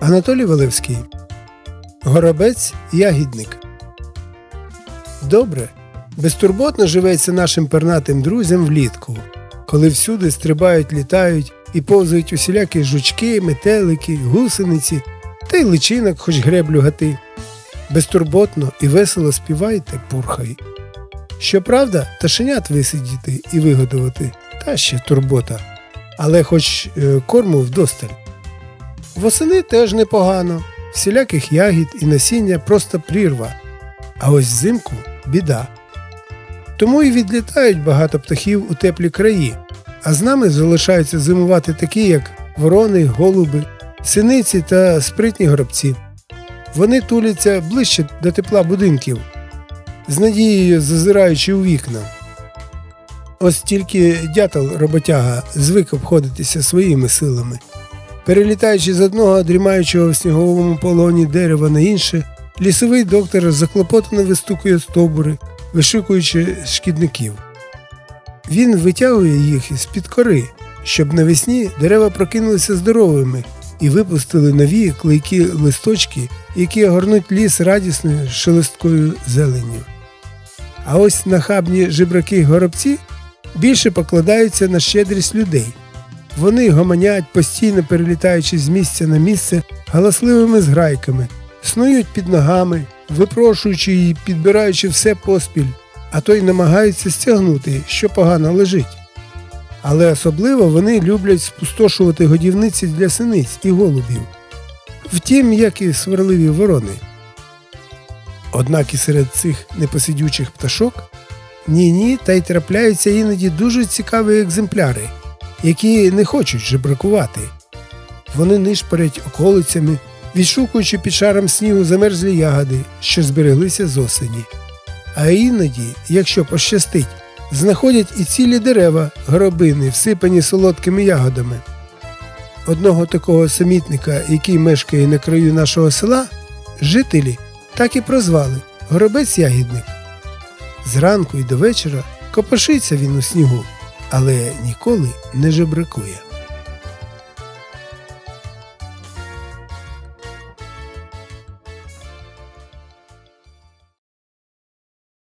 Анатолій Валевський. Горобець ягідник. Добре. Безтурботно живеться нашим пернатим друзям влітку, коли всюди стрибають, літають і повзають усілякі жучки, метелики, гусениці та й личинок хоч греблю гати. Безтурботно і весело співайте, пурхай. Щоправда, пташенят висидіти і вигодувати та ще турбота, але хоч е, корму вдосталь. Восени теж непогано, всіляких ягід і насіння просто прірва, а ось взимку біда. Тому і відлітають багато птахів у теплі краї, а з нами залишаються зимувати такі, як ворони, голуби, синиці та спритні горобці. Вони туляться ближче до тепла будинків, з надією зазираючи у вікна. Ось тільки дятел роботяга звик обходитися своїми силами. Перелітаючи з одного дрімаючого в сніговому полоні дерева на інше, лісовий доктор заклопотано вистукує стовбури, вишукуючи шкідників. Він витягує їх із під кори, щоб навесні дерева прокинулися здоровими і випустили нові клейкі листочки, які огорнуть ліс радісною шелесткою зеленню. А ось нахабні жебраки горобці більше покладаються на щедрість людей. Вони гомонять, постійно перелітаючи з місця на місце галасливими зграйками, снують під ногами, випрошуючи і підбираючи все поспіль, а то й намагаються стягнути, що погано лежить. Але особливо вони люблять спустошувати годівниці для синиць і голубів. Втім, як і сварливі ворони. Однак і серед цих непосидючих пташок ні-ні, та й трапляються іноді дуже цікаві екземпляри, які не хочуть жебракувати. Вони нишпорять околицями, відшукуючи під шаром снігу замерзлі ягоди, що збереглися з осені. А іноді, якщо пощастить, знаходять і цілі дерева, горобини, всипані солодкими ягодами. Одного такого самітника, який мешкає на краю нашого села, жителі так і прозвали горобець ягідник. Зранку і до вечора копошиться він у снігу, але ніколи не жебракує.